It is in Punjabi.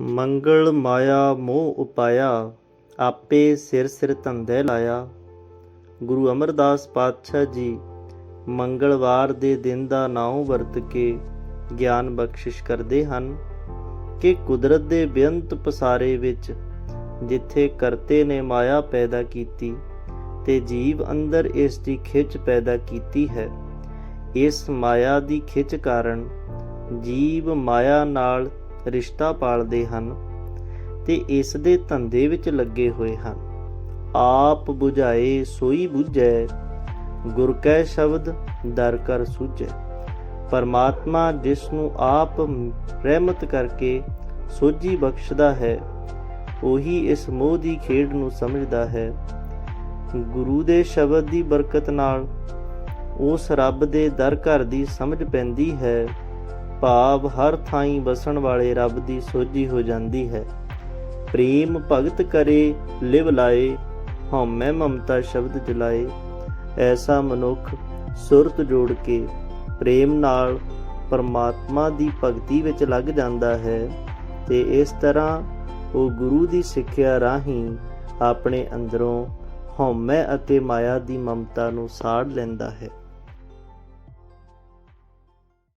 ਮੰਗਲ ਮਾਇਆ ਮੋਹ ਉਪਾਇਆ, ਆਪੇ ਸਿਰ ਸਿਰ ਧੰਦੇ ਲਾਇਆ। ਗੁਰੂ ਅਮਰਦਾਸ ਪਾਤਸ਼ਾਹ ਜੀ, ਮੰਗਲਵਾਰ ਦੇ ਦਿਨ ਦਾ ਨਾਮ ਵਰਤ ਕੇ ਗਿਆਨ ਬਖਸ਼ਿਸ਼ ਕਰਦੇ ਹਨ ਕਿ ਕੁਦਰਤ ਦੇ ਬੇਅੰਤ ਪਸਾਰੇ ਵਿੱਚ ਜਿੱਥੇ ਕਰਤੇ ਨੇ ਮਾਇਆ ਪੈਦਾ ਕੀਤੀ, ਤੇ ਜੀਵ ਅੰਦਰ ਇਸ ਦੀ ਖਿੱਚ ਪੈਦਾ ਕੀਤੀ ਹੈ। ਇਸ ਮਾਇਆ ਦੀ ਖਿੱਚ ਕਾਰਨ ਜੀਵ ਮਾਇਆ ਨਾਲ ਰਿਸ਼ਤਾ ਪਾਲਦੇ ਹਨ ਤੇ ਇਸ ਦੇ ਧੰਦੇ ਵਿੱਚ ਲੱਗੇ ਹੋਏ ਹਨ। ਆਪ 부ਝਾਏ ਸੋਈ 부ਝੈ ਗੁਰ ਕੈ ਸ਼ਬਦ ਦਰ ਕਰ ਸੂਝੈ। ਪਰਮਾਤਮਾ ਜਿਸ ਨੂੰ ਆਪ ਰਹਿਮਤ ਕਰਕੇ ਸੋਝੀ ਬਖਸ਼ਦਾ ਹੈ, ਉਹੀ ਇਸ ਮੋਹ ਦੀ ਖੇਡ ਨੂੰ ਸਮਝਦਾ ਹੈ। ਗੁਰੂ ਦੇ ਸ਼ਬਦ ਦੀ ਬਰਕਤ ਨਾਲ ਉਸ ਰੱਬ ਦੇ ਦਰ ਘਰ ਦੀ ਸਮਝ ਪੈਂਦੀ ਹੈ। ਭਾਵ ਹਰ ਥਾਈਂ ਵਸਣ ਵਾਲੇ ਰੱਬ ਦੀ ਸੋਝੀ ਹੋ ਜਾਂਦੀ ਹੈ। ਪ੍ਰੇਮ ਭਗਤ ਕਰੇ, ਲਿਵ ਲਾਏ, ਹਉਮੈ ਮਮਤਾ ਸ਼ਬਦ ਜਲਾਏ। ਐਸਾ ਮਨੁੱਖ ਸੁਰਤ ਜੋੜ ਕੇ ਪ੍ਰੇਮ ਨਾਲ ਪਰਮਾਤਮਾ ਦੀ ਭਗਤੀ ਵਿੱਚ ਲੱਗ ਜਾਂਦਾ ਹੈ ਤੇ ਇਸ ਤਰ੍ਹਾਂ ਉਹ ਗੁਰੂ ਦੀ ਸਿੱਖਿਆ ਰਾਹੀਂ ਆਪਣੇ ਅੰਦਰੋਂ ਹਉਮੈ ਅਤੇ ਮਾਇਆ ਦੀ ਮਮਤਾ ਨੂੰ ਸਾੜ ਲੈਂਦਾ ਹੈ।